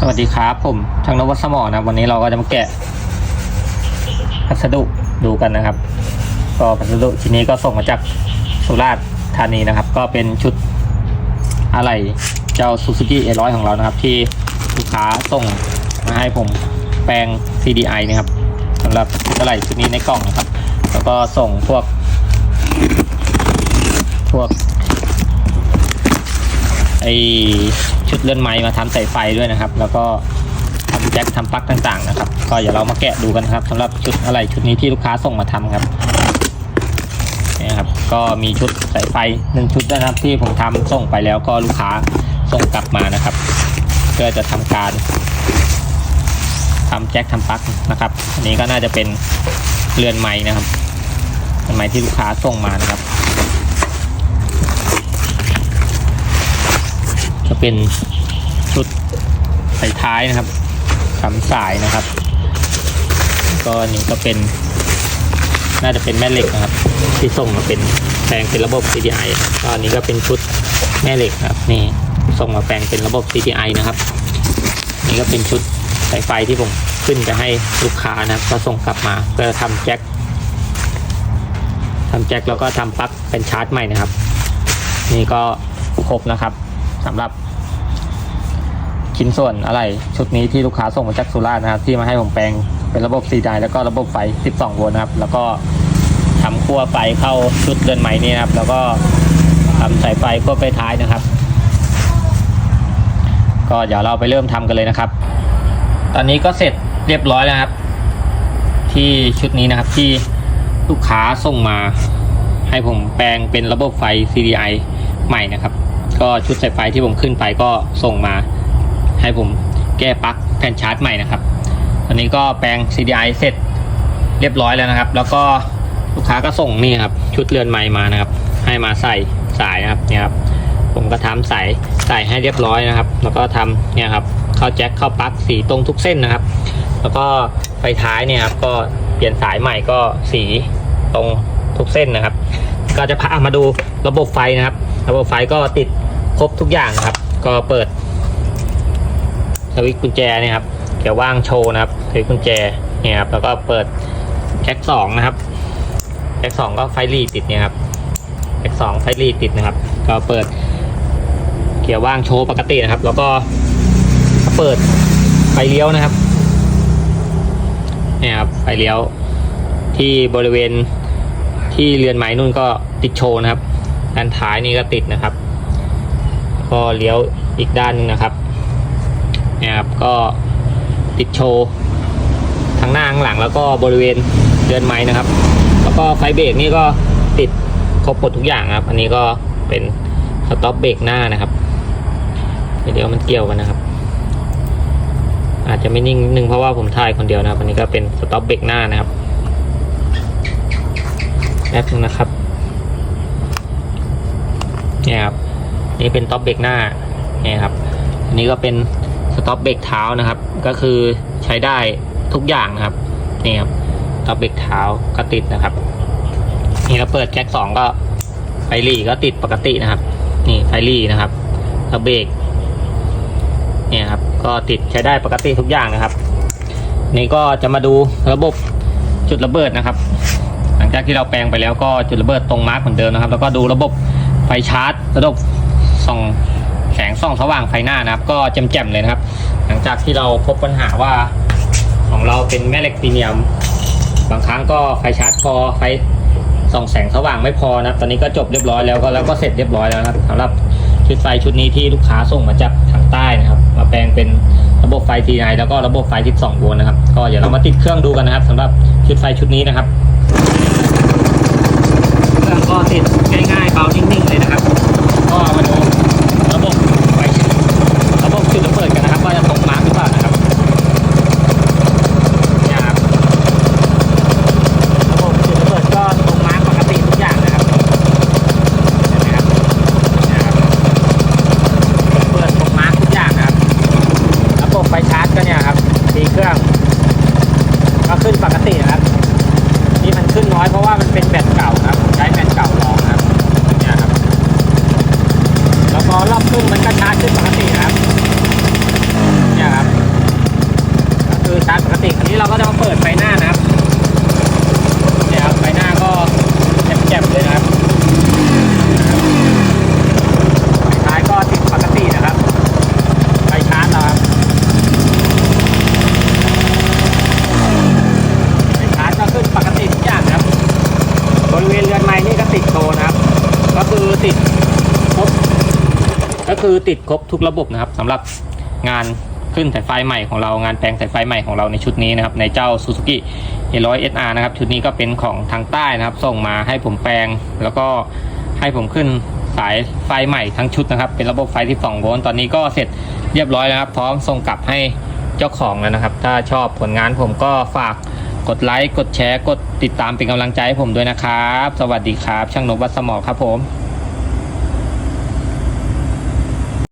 สวัสดีครับผมทางนวัตสมอนะ วันนี้เราก็จะมาแกะ พัสดุดูกันนะครับ ก็พัสดุชิ้นนี้ก็ส่งมาจากสุราษฎร์ธานีนะครับ ก็เป็นชุดอะไรเจ้า Suzuki A100 ของเรานะครับ ที่ลูกค้าส่งมาให้ผมแปลง CDI นะครับสำหรับชุดอะไรชุดนี้ในกล่องนะครับ แล้วก็ส่งพวก พวก ไอชุดเลื่อนไม้มาทำสายไฟด้วยนะครับ แล้วก็ทำแจ็คทำปลั๊กต่างๆนะครับ ก็อย่าเรามาแกะดูกันครับสำหรับชุดอะไรชุดนี้ที่ลูกค้าส่งมาทำครับนี่ครับก็มีชุดสายไฟหนึ่งชุดนะครับ ที่ผมทำส่งไปแล้วก็ลูกค้าส่งกลับมานะครับเพื่อจะทำการทำแจ็คทำปลั๊กนะครับ อันนี้ก็น่าจะเป็นเรือนไม้นะครับเรือนไม้ที่ลูกค้าส่งมานะครับ จะเป็นชุดสายท้ายนะครับสามสายนะครับ ก็อันนี้ก็เป็น น่าจะเป็นแม่เหล็กนะครับ ที่ส่งมาเป็นแปลงเป็นระบบ CDI ก็อันนี้ก็เป็นชุดแม่เหล็กนะครับนี่ส่งมาแปลงเป็นระบบ CDI นะครับ นี่ก็เป็นชุดสายไฟที่ผมขึ้นไปให้ลูกค้านะครับ ก็ส่งกลับมาเพื่อทำแจ็คทำแจ็คแล้วก็ทำปลั๊กเป็นชาร์จใหม่นะครับ นี่ก็ครบนะครับ สำหรับชิ้นส่วนอะไรชุดนี้ที่ลูกค้าส่งมาจากสุราษฎร์นะครับ ที่มาให้ผมแปลงเป็นระบบซีไดแล้วก็ระบบไฟ 12 โวลต์นะครับ แล้วก็ทำขั้วไฟเข้าชุดเดินไหมนี่นะครับ แล้วก็ทำสายไฟขั้วไฟท้ายนะครับ ก็เดี๋ยวเราไปเริ่มทำกันเลยนะครับ ตอนนี้ก็เสร็จเรียบร้อยแล้วครับ ที่ชุดนี้นะครับที่ลูกค้าส่งมาให้ผมแปลงเป็นระบบไฟ CDI ใหม่นะครับ ก็ชุดสายไฟที่ผมขึ้นไปก็ส่งมา ให้ผมแก้ปลั๊กแผ่นชาร์จใหม่นะครับตอนนี้ก็แปลง CDI เสร็จเรียบร้อยแล้วนะครับ แล้วก็ลูกค้าก็ส่งนี่ครับชุดเรือนไม้มานะครับ ให้มาใส่สายนะครับเนี่ยครับผมก็ทำสายใส่ให้เรียบร้อยนะครับ แล้วก็ทำเนี่ยครับเข้าแจ็คเข้าปลั๊กสีตรงทุกเส้นนะครับ แล้วก็ไฟท้ายเนี่ยครับก็เปลี่ยนสายใหม่ก็สีตรงทุกเส้นนะครับ ก็จะพามาดูระบบไฟนะครับ ระบบไฟก็ติด ครบทุกอย่างนะครับ ก็เปิดสวิตช์กุญแจเนี่ยครับเกี่ยวว่างโชว์นะครับสวิตช์กุญแจเนี่ยครับแล้วก็เปิดแจ็คสองนะครับแจ็คสองก็ไฟรีติดเนี่ยครับแจ็คสองไฟรีติดนะครับ ก็เปิดเกี่ยวว่างโชว์ปกตินะครับ แล้วก็เปิดไฟเลี้ยวนะครับเนี่ยครับไฟเลี้ยวที่บริเวณที่เรือนไม้นุ่นก็ติดโชว์นะครับด้านท้ายนี่ก็ติดนะครับ ก็เลี้ยวอีกด้านหนึงนะครับนี่ครับก็ติดโชว์ทั้งหน้าข้งหลังแล้วก็บริเวณเดือนไม้นะครับ แล้วก็ไฟเบรกนี่ก็ติดครบหมดทุกอย่างครับ อันนี้ก็เป็นสต็อปเบรกหน้านะครับเดี๋ยวมันเกี่ยวกันนะครับ อาจจะไม่นิ่งนึงเพราะว่าผมถ่ายคนเดียวนะครับ อันนี้ก็เป็นสต็อปเบรกหน้านะครับแป๊บนึงนะครับเนี่ยครับ นี่เป็นต็อปเบรกหน้านี่ครับอันนี้ก็เป็นสต็อปเบรกเท้านะครับ ก็คือใช้ได้ทุกอย่างนะครับนี่ครับสต็อปเบรกเท้าก็ติดนะครับ นี่เราเปิดแจ็คสองก็ไฟลี่ก็ติดปกตินะครับ นี่ไฟลี่นะครับแล้วเบรกเนี่ยครับก็ติดใช้ได้ปกติทุกอย่างนะครับ นี่ก็จะมาดูระบบจุดระเบิดนะครับ หลังจากที่เราแปลงไปแล้วก็จุดระเบิดตรงมาร์กเหมือนเดิมนะครับ แล้วก็ดูระบบไฟชาร์จระบบ ส่องแสงส่องสว่างไฟหน้านะครับ ก็แจ่มๆเลยนะครับ หลังจากที่เราพบปัญหาว่าของเราเป็นแม่เหล็กพรีเมียม บางครั้งก็ไฟชาร์จพอไฟส่องแสงสว่างไม่พอนะครับตอนนี้ก็จบเรียบร้อยแล้วก็แล้วก็เสร็จเรียบร้อยแล้วนะครับสำหรับชุดไฟชุดนี้ที่ลูกค้าส่งมาจากทางใต้นะครับ มาแปลงเป็นระบบไฟ T9 แล้วก็ระบบไฟ12โวลต์นะครับ ก็เดี๋ยวเรามาติดเครื่องดูกันนะครับสำหรับชุดไฟชุดนี้นะครับ เครื่องก็ติดง่ายๆเบานิ่งๆเลยนะครับ ก็มาดูระบบไฟระบบจุดระเบิดกันนะครับว่าจะตรงมาร์กหรือเปล่านะครับเนี่ยครับระบบจุดระเบิดก็ตรงมาร์กปกติทุกอย่างนะครับเห็นไหมครับเนี่ยครับระเบิดตรงมาร์กทุกอย่างนะครับระบบไฟชาร์จก็เนี่ยครับตีเครื่องก็ขึ้นปกตินะครับนี่มันขึ้นน้อยเพราะว่ามันเป็นแบตเก่า อรอบขึ้นมันก็ชาร์จขึ้นปกติครับเนี่ยครับก็คือชาร์จปกติคราวนี้เราก็จะมาเปิดไฟหน้า ครบทุกระบบนะครับสำหรับงานขึ้นสายไฟใหม่ของเรางานแปลงสายไฟใหม่ของเราในชุดนี้นะครับในเจ้า Suzuki 100 SR นะครับชุดนี้ก็เป็นของทางใต้นะครับ ส่งมาให้ผมแปลง แล้วก็ให้ผมขึ้นสายไฟใหม่ทั้งชุดนะครับ เป็นระบบไฟที่2โวลต์ตอนนี้ก็เสร็จเรียบร้อยแล้วครับ พร้อมส่งกลับให้เจ้าของแล้วนะครับ ถ้าชอบผลงานผมก็ฝากกดไลค์กดแชร์ กดติดตามเป็นกำลังใจให้ผมด้วยนะครับ สวัสดีครับ ช่างนบวัดสมอครับผม